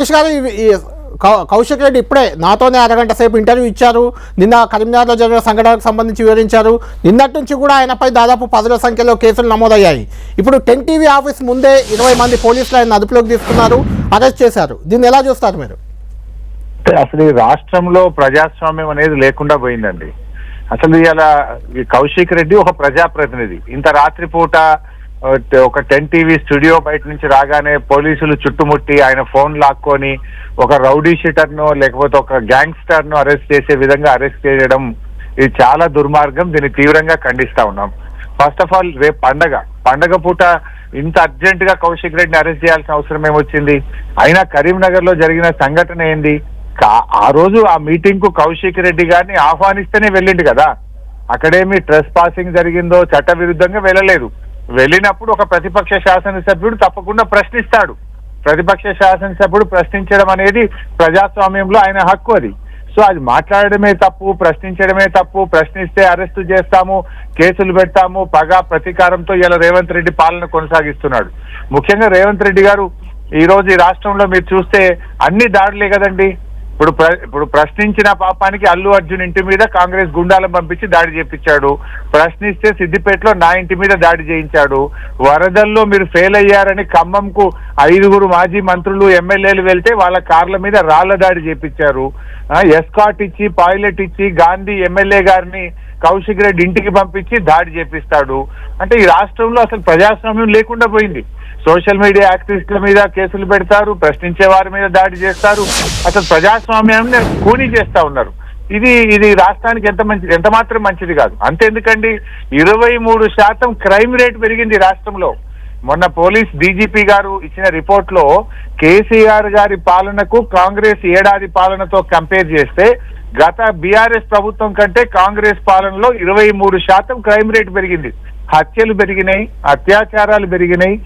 సురేష్ గారు ఈ కౌశిక్ రెడ్డి ఇప్పుడే నాతోనే అరగంట సేపు ఇంటర్వ్యూ ఇచ్చారు. నిన్న కరీంనగర్లో జరిగిన సంఘటనకు సంబంధించి వివరించారు. నిన్నటి నుంచి కూడా ఆయనపై దాదాపు పదుల సంఖ్యలో కేసులు నమోదయ్యాయి. ఇప్పుడు టెన్ టీవీ ఆఫీస్ ముందే ఇరవై మంది పోలీసులు ఆయన అదుపులోకి తీసుకున్నారు అరెస్ట్ చేశారు. దీన్ని ఎలా చూస్తారు మీరు? అసలు ఈ రాష్ట్రంలో ప్రజాస్వామ్యం అనేది లేకుండా పోయిందండి. అసలు ఇలా ఈ కౌశిక్ రెడ్డి ఒక ప్రజాప్రతినిధి. ఇంత రాత్రిపూట ఒక టెన్ టీవీ స్టూడియో బయట నుంచి రాగానే పోలీసులు చుట్టుముట్టి ఆయన ఫోన్ లాక్కొని ఒక రౌడీ షీటర్ను లేకపోతే ఒక గ్యాంగ్స్టర్ను అరెస్ట్ చేసే విధంగా అరెస్ట్ చేయడం ఇది చాలా దుర్మార్గం. దీన్ని తీవ్రంగా ఖండిస్తా ఉన్నాం. ఫస్ట్ ఆఫ్ ఆల్ రేపు పండగ. పండగ పూట ఇంత అర్జెంట్గా కౌశిక్ రెడ్డిని అరెస్ట్ చేయాల్సిన అవసరం ఏమొచ్చింది? అయినా కరీంనగర్లో జరిగిన సంఘటన ఏంది? ఆ రోజు ఆ మీటింగ్కు కౌశిక్ రెడ్డి గారిని ఆహ్వానిస్తేనే వెళ్ళిండు కదా. అక్కడేమి ట్రెస్ పాసింగ్ జరిగిందో చట్ట విరుద్ధంగా వెళ్ళలేదు. వెళ్ళినప్పుడు ఒక ప్రతిపక్ష శాసనసభ్యుడు తప్పకుండా ప్రశ్నిస్తాడు. ప్రతిపక్ష శాసనసభ్యుడు ప్రశ్నించడం అనేది ప్రజాస్వామ్యంలో ఆయన హక్కు అది. సో అది మాట్లాడడమే తప్పు ప్రశ్నించడమే తప్పు ప్రశ్నిస్తే అరెస్టు చేస్తాము కేసులు పెడతాము పగ ప్రతీకారంతో ఇలా రేవంత్ రెడ్డి పాలన కొనసాగిస్తున్నాడు. ముఖ్యంగా రేవంత్ రెడ్డి గారు ఈ రోజు ఈ రాష్ట్రంలో మీరు చూస్తే అన్ని దాడులే కదండి. ఇప్పుడు ప్ర- ఇప్పుడు ప్రశ్నించిన పాపానికి అల్లు అర్జున్ ఇంటి మీద కాంగ్రెస్ గుండాలను పంపించి దాడి చేపించాడు. ప్రశ్నిస్తే సిద్దిపేటలో నా ఇంటి మీద దాడి చేయించాడు. వరదల్లో మీరు ఫెయిల్ అయ్యారని ఖమ్మంకు ఐదుగురు మాజీ మంత్రులు ఎమ్మెల్యేలు వెళ్తే వాళ్ళ కార్ల మీద రాళ్ళ దాడి చేపించారు. ఎస్కాట్ ఇచ్చి పాయిలెట్ ఇచ్చి గాంధీ ఎమ్మెల్యే గారిని కౌశిక్ రెడ్డి ఇంటికి పంపించి దాడి చేపిస్తాడు. అంటే ఈ రాష్ట్రంలో అసలు ప్రజాస్వామ్యం లేకుండా పోయింది. సోషల్ మీడియా యాక్టివిస్టుల మీద కేసులు పెడతారు ప్రశ్నించే వారి మీద దాడి చేస్తారు. అసలు ప్రజాస్వామ్యాన్ని కూనీ చేస్తా ఉన్నారు. ఇది ఇది రాష్ట్రానికి ఎంత మంచిది ఎంత మాత్రం మంచిది కాదు. అంతెందుకండి? ఇరవై మూడు శాతం క్రైమ్ రేట్ పెరిగింది రాష్ట్రంలో. మొన్న పోలీస్ డీజీపీ గారు ఇచ్చిన రిపోర్ట్లో కేసీఆర్ గారి పాలనకు కాంగ్రెస్ ఏడాది పాలనతో కంపేర్ చేస్తే గత బీఆర్ఎస్ ప్రభుత్వం కంటే కాంగ్రెస్ పాలనలో ఇరవై మూడు శాతం క్రైమ్ రేట్ పెరిగింది. హత్యలు పెరిగినాయి అత్యాచారాలు పెరిగినాయి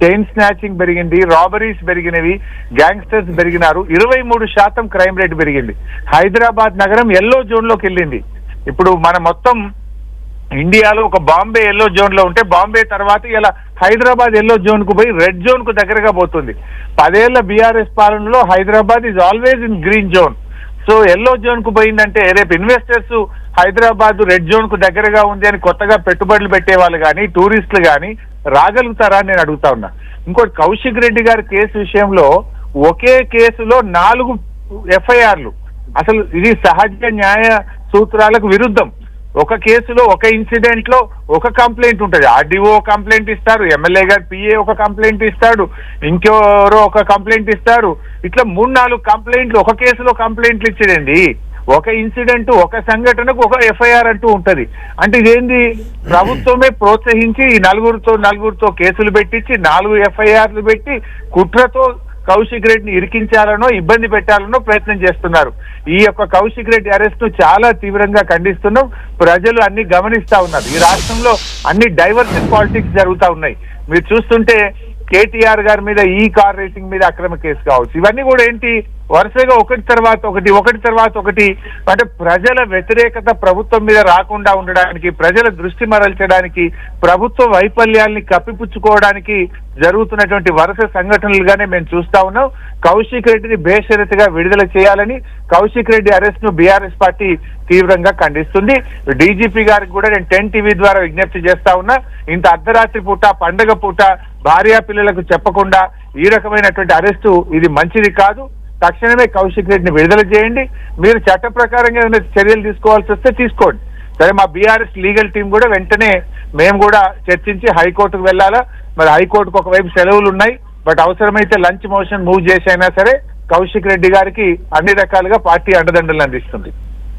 చైన్ స్నాచింగ్ పెరిగింది రాబరీస్ పెరిగినవి గ్యాంగ్స్టర్స్ పెరిగినారు. ఇరవై మూడు శాతం క్రైమ్ రేట్ పెరిగింది. హైదరాబాద్ నగరం ఎల్లో జోన్లోకి వెళ్ళింది. ఇప్పుడు మన మొత్తం ఇండియాలో ఒక బాంబే ఎల్లో జోన్లో ఉంటే బాంబే తర్వాత ఇలా హైదరాబాద్ ఎల్లో జోన్కు పోయి రెడ్ జోన్కు దగ్గరగా పోతుంది. పదేళ్ళ బీఆర్ఎస్ పాలనలో Hyderabad is always in green zone so yellow జోన్కు పోయిందంటే రేపు ఇన్వెస్టర్స్ హైదరాబాద్ రెడ్ జోన్కు దగ్గరగా ఉంది అని కొత్తగా పెట్టుబడులు పెట్టే వాళ్ళు కానీ టూరిస్టులు కానీ రాగలుగుతారా అని నేను అడుగుతా ఉన్నా. ఇంకోటి కౌశిక్ రెడ్డి గారి కేసు విషయంలో ఒకే కేసులో నాలుగు ఎఫ్ఐఆర్లు అసలు ఇది సహజ న్యాయ సూత్రాలకు విరుద్ధం. ఒక కేసులో ఒక ఇన్సిడెంట్లో ఒక కంప్లైంట్ ఉంటుంది. ఆర్డీఓ కంప్లైంట్ ఇస్తారు ఎమ్మెల్యే గారు పిఏ ఒక కంప్లైంట్ ఇస్తాడు ఇంకెవరో ఒక కంప్లైంట్ ఇస్తారు. ఇట్లా మూడు నాలుగు కంప్లైంట్లు ఒక కేసులో కంప్లైంట్లు ఇచ్చేదండి. ఒక ఇన్సిడెంట్ ఒక సంఘటనకు ఒక ఎఫ్ఐఆర్ అంటూ ఉంటది. అంటే ఇదేంది? ప్రభుత్వమే ప్రోత్సహించి ఈ నలుగురితో నలుగురితో కేసులు పెట్టించి నాలుగు ఎఫ్ఐఆర్లు పెట్టి కుట్రతో కౌశిక్ రెడ్డిని ఇరికించాలనో ఇబ్బంది పెట్టాలనో ప్రయత్నం చేస్తున్నారు. ఈ యొక్క కౌశిక్ రెడ్డి అరెస్ట్ను చాలా తీవ్రంగా ఖండిస్తున్నాం. ప్రజలు అన్ని గమనిస్తా ఉన్నారు. ఈ రాష్ట్రంలో అన్ని డైవర్సిటీ పాలిటిక్స్ జరుగుతూ ఉన్నాయి. మీరు చూస్తుంటే కేటీఆర్ గారి మీద ఈ కార్ రేసింగ్ మీద అక్రమ కేసు కావచ్చు. ఇవన్నీ కూడా ఏంటి? వరుసగా ఒకటి తర్వాత ఒకటి ఒకటి తర్వాత ఒకటి. అంటే ప్రజల వ్యతిరేకత ప్రభుత్వం మీద రాకుండా ఉండడానికి ప్రజల దృష్టి మరల్చడానికి ప్రభుత్వ వైఫల్యాల్ని కప్పిపుచ్చుకోవడానికి జరుగుతున్నటువంటి వరుస సంఘటనలుగానే మేము చూస్తా ఉన్నాం. కౌశిక్ రెడ్డిని బేషరతుగా విడుదల చేయాలని కౌశిక్ రెడ్డి అరెస్ట్ను బీఆర్ఎస్ పార్టీ తీవ్రంగా ఖండిస్తుంది. డీజీపీ గారికి కూడా నేను టెన్ టీవీ ద్వారా విజ్ఞప్తి చేస్తా ఉన్నా. ఇంత అర్ధరాత్రి పూట పండగ పూట భార్యా పిల్లలకు చెప్పకుండా ఈ రకమైనటువంటి అరెస్టు ఇది మంచిది కాదు. తక్షణమే కౌశిక్ రెడ్డిని విడుదల చేయండి. మీరు చట్ట ప్రకారంగా ఏమైనా చర్యలు తీసుకోవాల్సి వస్తే తీసుకోండి. సరే మా బీఆర్ఎస్ లీగల్ టీం కూడా వెంటనే మేము కూడా చర్చించి హైకోర్టుకు వెళ్ళాలా. మరి హైకోర్టుకు ఒకవైపు సెలవులు ఉన్నాయి. బట్ అవసరమైతే లంచ్ మోషన్ మూవ్ చేసైనా సరే కౌశిక్ రెడ్డి గారికి అన్ని రకాలుగా పార్టీ అండదండలు అందిస్తుంది.